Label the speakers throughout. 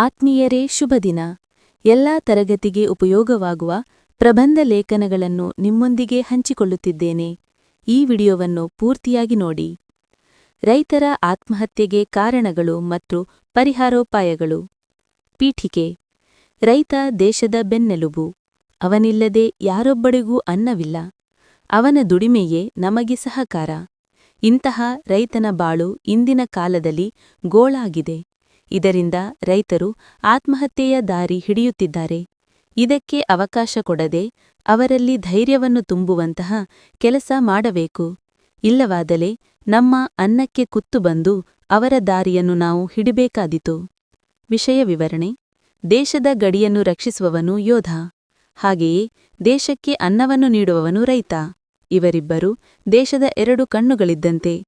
Speaker 1: ಆತ್ಮೀಯರೇ, ಶುಭ ದಿನ. ಎಲ್ಲಾ ತರಗತಿಗೆ ಉಪಯೋಗವಾಗುವ ಪ್ರಬಂಧ ಲೇಖನಗಳನ್ನು ನಿಮ್ಮೊಂದಿಗೆ ಹಂಚಿಕೊಳ್ಳುತ್ತಿದ್ದೇನೆ. ಈ ವಿಡಿಯೋವನ್ನು ಪೂರ್ತಿಯಾಗಿ ನೋಡಿ. ರೈತರ ಆತ್ಮಹತ್ಯೆಗೆ ಕಾರಣಗಳು ಮತ್ತು ಪರಿಹಾರೋಪಾಯಗಳು. ಪೀಠಿಕೆ. ರೈತ ದೇಶದ ಬೆನ್ನೆಲುಬು. ಅವನಿಲ್ಲದೆ ಯಾರೊಬ್ಬಡಿಗೂ ಅನ್ನವಿಲ್ಲ. ಅವನ ದುಡಿಮೆಯೇ ನಮಗೆ ಸಹಕಾರ. ಇಂತಹ ರೈತನ ಬಾಳು ಇಂದಿನ ಕಾಲದಲ್ಲಿ ಗೋಳಾಗಿದೆ. ಇದರಿಂದ ರೈತರು ಆತ್ಮಹತ್ಯೆಯ ದಾರಿ ಹಿಡಿಯುತ್ತಿದ್ದಾರೆ. ಇದಕ್ಕೆ ಅವಕಾಶ ಕೊಡದೆ ಅವರಲ್ಲಿ ಧೈರ್ಯವನ್ನು ತುಂಬುವಂತಹ ಕೆಲಸ ಮಾಡಬೇಕು. ಇಲ್ಲವಾದಲೇ ನಮ್ಮ ಅನ್ನಕ್ಕೆ ಕುತ್ತು ಬಂದು ಅವರ ದಾರಿಯನ್ನು ನಾವು ಹಿಡಿಬೇಕಾದಿತು. ವಿಷಯ ವಿವರಣೆ. ದೇಶದ ಗಡಿಯನ್ನು ರಕ್ಷಿಸುವವನು ಯೋಧ. ಹಾಗೆಯೇ ದೇಶಕ್ಕೆ ಅನ್ನವನ್ನು ನೀಡುವವನು ರೈತ. ಇವರಿಬ್ಬರು ದೇಶದ ಎರಡು ಕಣ್ಣುಗಳಿದ್ದಂತೆ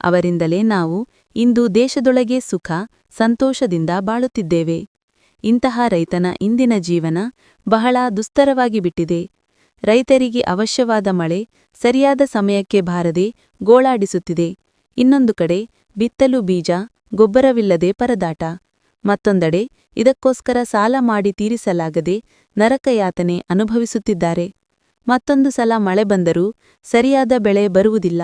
Speaker 1: ಅವರಿಂದಲೇ ನಾವು ಇಂದು ದೇಶದೊಳಗೆ ಸುಖ, ಸಂತೋಷದಿಂದ ಬಾಳುತ್ತಿದ್ದೇವೆ. ಇಂತಹ ರೈತನ ಇಂದಿನ ಜೀವನ ಬಹಳ ದುಸ್ತರವಾಗಿ ಬಿಟ್ಟಿದೆ. ರೈತರಿಗೆ ಅವಶ್ಯವಾದ ಮಳೆ ಸರಿಯಾದ ಸಮಯಕ್ಕೆ ಬಾರದೆ ಗೋಳಾಡಿಸುತ್ತಿದೆ. ಇನ್ನೊಂದು ಕಡೆ ಬಿತ್ತಲು ಬೀಜ, ಗೊಬ್ಬರವಿಲ್ಲದೆ ಪರದಾಟ. ಮತ್ತೊಂದೆಡೆ ಇದಕ್ಕೋಸ್ಕರ ಸಾಲ ಮಾಡಿ ತೀರಿಸಲಾಗದೆ ನರಕಯಾತನೆ ಅನುಭವಿಸುತ್ತಿದ್ದಾರೆ. ಮತ್ತೊಂದು ಸಲ ಮಳೆ ಬಂದರೂ ಸರಿಯಾದ ಬೆಳೆ ಬರುವುದಿಲ್ಲ.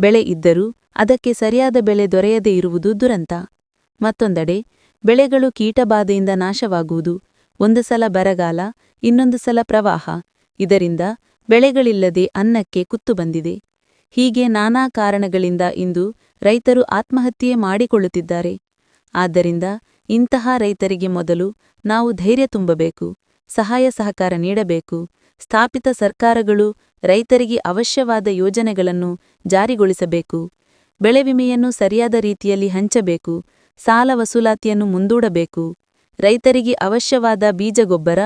Speaker 1: ಬೆಳೆ ಇದ್ದರೂ ಅದಕ್ಕೆ ಸರಿಯಾದ ಬೆಳೆ ದೊರೆಯದೇ ಇರುವುದು ದುರಂತ. ಮತ್ತೊಂದೆಡೆ, ಬೆಳೆಗಳು ಕೀಟಬಾಧೆಯಿಂದ ನಾಶವಾಗುವುದು, ಒಂದು ಸಲ ಬರಗಾಲ, ಇನ್ನೊಂದು ಸಲ ಪ್ರವಾಹ, ಇದರಿಂದ ಬೆಳೆಗಳಿಲ್ಲದೆ ಅನ್ನಕ್ಕೆ ಕುತ್ತು ಬಂದಿದೆ. ಹೀಗೆ ನಾನಾ ಕಾರಣಗಳಿಂದ ಇಂದು ರೈತರು ಆತ್ಮಹತ್ಯೆ ಮಾಡಿಕೊಳ್ಳುತ್ತಿದ್ದಾರೆ. ಆದ್ದರಿಂದ ಇಂತಹ ರೈತರಿಗೆ ಮೊದಲು ನಾವು ಧೈರ್ಯ ತುಂಬಬೇಕು, ಸಹಾಯ ಸಹಕಾರ ನೀಡಬೇಕು, ಸ್ಥಾಪಿತ ಸರ್ಕಾರಗಳು ರೈತರಿಗೆ ಅವಶ್ಯವಾದ ಯೋಜನೆಗಳನ್ನು ಜಾರಿಗೊಳಿಸಬೇಕು. ಬೆಳೆ ವಿಮೆಯನ್ನು ಸರಿಯಾದ ರೀತಿಯಲ್ಲಿ ಹಂಚಬೇಕು, ಸಾಲ ವಸೂಲಾತಿಯನ್ನು ಮುಂದೂಡಬೇಕು, ರೈತರಿಗೆ ಅವಶ್ಯವಾದ ಬೀಜಗೊಬ್ಬರ,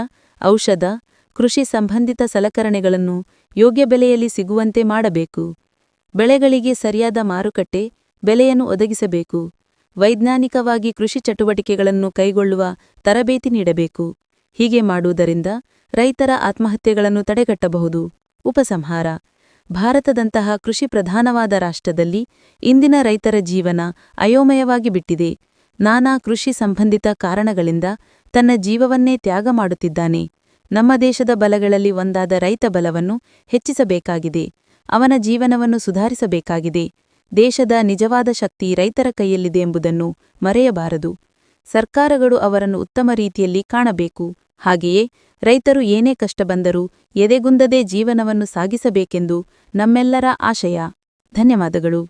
Speaker 1: ಔಷಧ, ಕೃಷಿ ಸಂಬಂಧಿತ ಸಲಕರಣೆಗಳನ್ನು ಯೋಗ್ಯ ಬೆಲೆಯಲ್ಲಿ ಸಿಗುವಂತೆ ಮಾಡಬೇಕು. ಬೆಳೆಗಳಿಗೆ ಸರಿಯಾದ ಮಾರುಕಟ್ಟೆ, ಬೆಲೆಯನ್ನು ಒದಗಿಸಬೇಕು. ವೈಜ್ಞಾನಿಕವಾಗಿ ಕೃಷಿ ಚಟುವಟಿಕೆಗಳನ್ನು ಕೈಗೊಳ್ಳುವ ತರಬೇತಿ ನೀಡಬೇಕು. ಹೀಗೆ ಮಾಡುವುದರಿಂದ ರೈತರ ಆತ್ಮಹತ್ಯೆಗಳನ್ನು ತಡೆಗಟ್ಟಬಹುದು. ಉಪಸಂಹಾರ. ಭಾರತದಂತಹ ಕೃಷಿ ಪ್ರಧಾನವಾದ ರಾಷ್ಟ್ರದಲ್ಲಿ ಇಂದಿನ ರೈತರ ಜೀವನ ಅಯೋಮಯವಾಗಿ ಬಿಟ್ಟಿದೆ. ನಾನಾ ಕೃಷಿ ಸಂಬಂಧಿತ ಕಾರಣಗಳಿಂದ ತನ್ನ ಜೀವವನ್ನೇ ತ್ಯಾಗ ಮಾಡುತ್ತಿದ್ದಾನೆ. ನಮ್ಮ ದೇಶದ ಬಲಗಳಲ್ಲಿ ಒಂದಾದ ರೈತ ಬಲವನ್ನು ಹೆಚ್ಚಿಸಬೇಕಾಗಿದೆ. ಅವನ ಜೀವನವನ್ನು ಸುಧಾರಿಸಬೇಕಾಗಿದೆ. ದೇಶದ ನಿಜವಾದ ಶಕ್ತಿ ರೈತರ ಕೈಯಲ್ಲಿದೆ ಎಂಬುದನ್ನು ಮರೆಯಬಾರದು. ಸರ್ಕಾರಗಳು ಅವರನ್ನು ಉತ್ತಮ ರೀತಿಯಲ್ಲಿ ಕಾಣಬೇಕು. ಹಾಗೆಯೇ ರೈತರು ಏನೇ ಕಷ್ಟ ಬಂದರೂ ಎದೆಗುಂದದೇ ಜೀವನವನ್ನು ಸಾಗಿಸಬೇಕೆಂದು ನಮ್ಮೆಲ್ಲರ ಆಶಯ. ಧನ್ಯವಾದಗಳು.